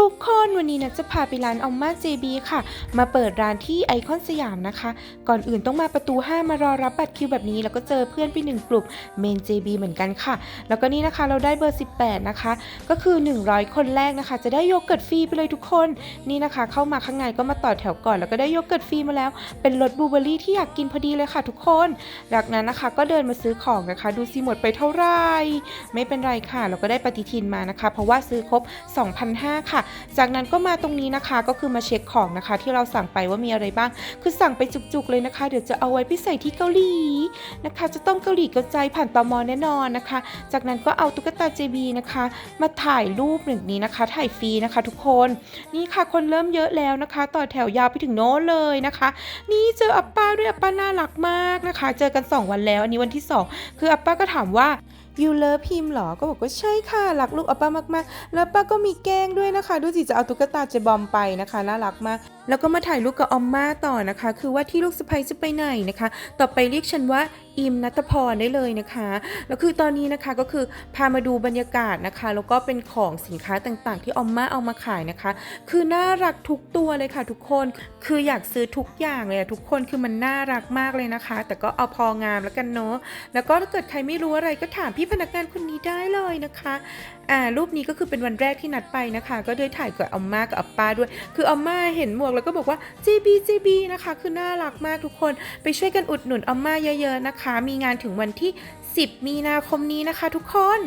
ทุกคนวันนี้นะจะพาไปร้านออมมาเจบีค่ะ มาเปิดร้านที่ไอคอนสยามนะคะ ก่อนอื่นต้องมาประตู 5 มารอรับบัตรคิวแบบนี้ แล้วก็เจอเพื่อนไปหนึ่งกลุ่มเมน JB เหมือนกันค่ะ แล้วก็นี่นะคะเราได้เบอร์ 18 นะคะ ก็คือ 100 คนแรกนะคะ จะได้โยเกิร์ตฟรีไปเลยทุกคนนี่นะคะ เข้ามาข้างในก็มาต่อแถวก่อน แล้วก็ได้โยเกิร์ตฟรีมาแล้ว เป็นรสบลูเบอร์รี่ที่อยากกินพอดีเลยค่ะ ทุกคนจากนั้นนะคะ ก็เดินมาซื้อของนะคะ ดูซิหมดไปเท่าไหร่ไม่เป็นไรค่ะ เราก็ได้ปฏิทินมานะคะ เพราะว่าซื้อครบ 2,500ค่ะจากนั้นก็มาตรงนี้นะคะก็คือมาเช็คของนะคะ ที่เราสั่งไปว่ามีอะไรบ้าง คือสั่งไปจุกๆเลยนะคะ เดี๋ยวจะเอาไว้พิเศษที่เกาหลีนะคะ จะต้องเกาหลีเกาใจผ่านตมแน่นอนนะคะ จากนั้นก็เอาตุ๊กตา JB นะคะ มาถ่ายรูปหนึ่งนี้นะคะ ถ่ายฟรีนะคะ ทุกคนนี่ค่ะคนเริ่มเยอะแล้วนะคะ ต่อแถวยาวไปถึงโน้นเลยนะคะ นี่เจออัปป้าด้วยอัปป้าน่ารักมากนะคะ เจอกัน 2 วันแล้วอันนี้วันที่ 2 คืออัปป้าก็ถามว่า ยูเลิฟพิมหรอ ก็บอกว่าใช่ค่ะ รักลูกอปป้ามากๆ แล้วป้าก็มีแกล้งด้วยนะคะ ดูสิจะเอาตุ๊กตาเจบอมไปนะคะ น่ารักมากแล้วก็มาถ่ายรูปกับออมมาต่อนะคะ คือว่าที่ลูกสะใภ้จะไปไหนนะคะ ต่อไปเรียกฉันว่าอิมนัทพรได้เลยนะคะแล้วคือตอนนี้นะคะก็คือพามาดูบรรยากาศนะคะ แล้วก็เป็นของสินค้าต่างๆ ที่ออมมาเอามาขายนะคะ คือน่ารักทุกตัวเลยค่ะ ทุกคนคืออยากซื้อทุกอย่างเลยทุกคนคือมันน่ารักมากเลยนะคะ แต่ก็เอาพองามแล้วกันเนาะแล้วก็ถ้าเกิดใครไม่รู้อะไรก็ถามพี่พนักงานคนนี้ ได้เลยนะคะอ่ารูปนี้ก็คือเป็นวันแรกที่นัดไปนะคะ ก็ได้ถ่ายกับอัมมากับอัปป้าด้วย คืออัมมาเห็นหมวกแล้วก็บอกว่า JB JB นะคะ คือน่ารักมากทุกคน ไปช่วยกันอุดหนุนอัมมาเยอะๆนะคะ มีงานถึงวันที่ 10 มีนาคมนี้นะคะ ทุกคน